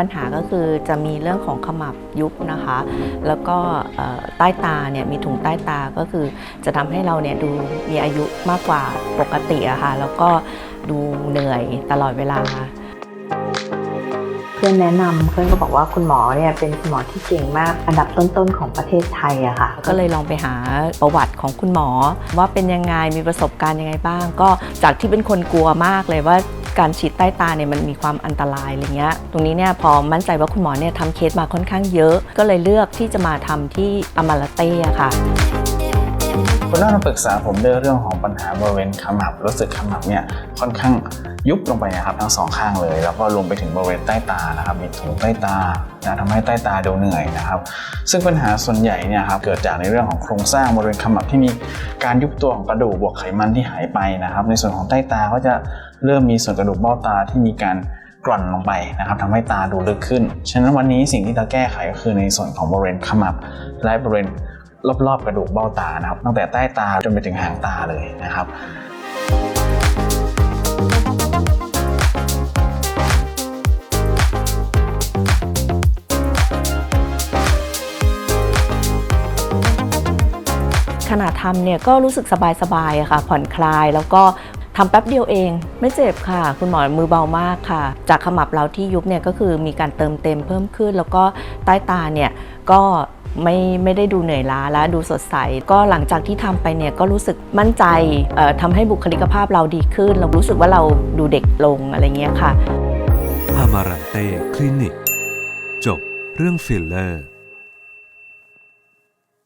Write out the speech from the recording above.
ปัญหาก็คือจะมีเรื่องของขมับยุบนะคะ แล้วก็เอ่อใต้ตาเนี่ยมีถุงใต้ตาก็คือจะทำให้เราเนี่ยดูมีอายุมากกว่าปกติอะค่ะแล้วก็ดูเหนื่อยตลอดเวลา เพื่อนแนะนำเพื่อนก็บอกว่าคุณหมอเนี่ยเป็นคุณหมอที่เก่งมากอันดับต้นๆของประเทศไทยอะค่ะ ก็เลยลองไปหาประวัติของคุณหมอ ว่าเป็นยังไงมีประสบการณ์ยังไงบ้าง ก็จากที่เป็นคนกลัวมากเลยว่า การฉีดใต้ตาเนี่ยมันมีความอันตรายอะไรเงี้ย ตรงนี้เนี่ยพอมั่นใจว่าคุณหมอเนี่ยทำเคสมาค่อนข้างเยอะ ก็เลยเลือกที่จะมาทำที่อมาลาเต้ค่ะ คุณน่ามาปรึกษาผมเรื่องเรื่องของปัญหาบริเวณขมับรู้สึกขมับเนี่ยค่อนข้าง ยุบลงไปนะครับทั้งสองข้างเลย แล้วก็รวมไปถึงบริเวณใต้ตานะครับมีถุงใต้ตานะทำให้ใต้ตาดูเหนื่อยนะครับ ซึ่งปัญหาส่วนใหญ่เนี่ยครับเกิดจากในเรื่องของโครงสร้างบริเวณขมับที่มีการยุบตัวของกระดูกบวกไขมันที่หายไปนะครับ ในส่วนของใต้ตาก็จะเริ่มมีส่วนกระดูกเบ้าตาที่มีการกร่อนลงไปนะครับทำให้ตาดูลึกขึ้น ฉะนั้นวันนี้สิ่งที่จะแก้ไขก็คือในส่วนของบริเวณขมับและบริเวณรอบๆกระดูกเบ้าตานะครับ ตั้งแต่ใต้ตาจนไปถึงหางตาเลยนะครับ ขณะทำเนี่ยก็รู้สึกสบายๆอะค่ะ ผ่อนคลายแล้วก็ทำแป๊บเดียวเอง ไม่เจ็บค่ะ คุณหมอมือเบามากค่ะ จากขมับเราที่ยุบเนี่ยก็คือมีการเติมเต็มเพิ่มขึ้น แล้วก็ใต้ตาเนี่ยก็ไม่ไม่ได้ดูเหนื่อยล้าและดูสดใส ก็หลังจากที่ทำไปเนี่ยก็รู้สึกมั่นใจเอ่อทำให้บุคลิกภาพเราดีขึ้น เรารู้สึกว่าเราดูเด็กลงอะไรเงี้ยค่ะ อามารันเต้คลินิก จบเรื่องฟิลเลอร์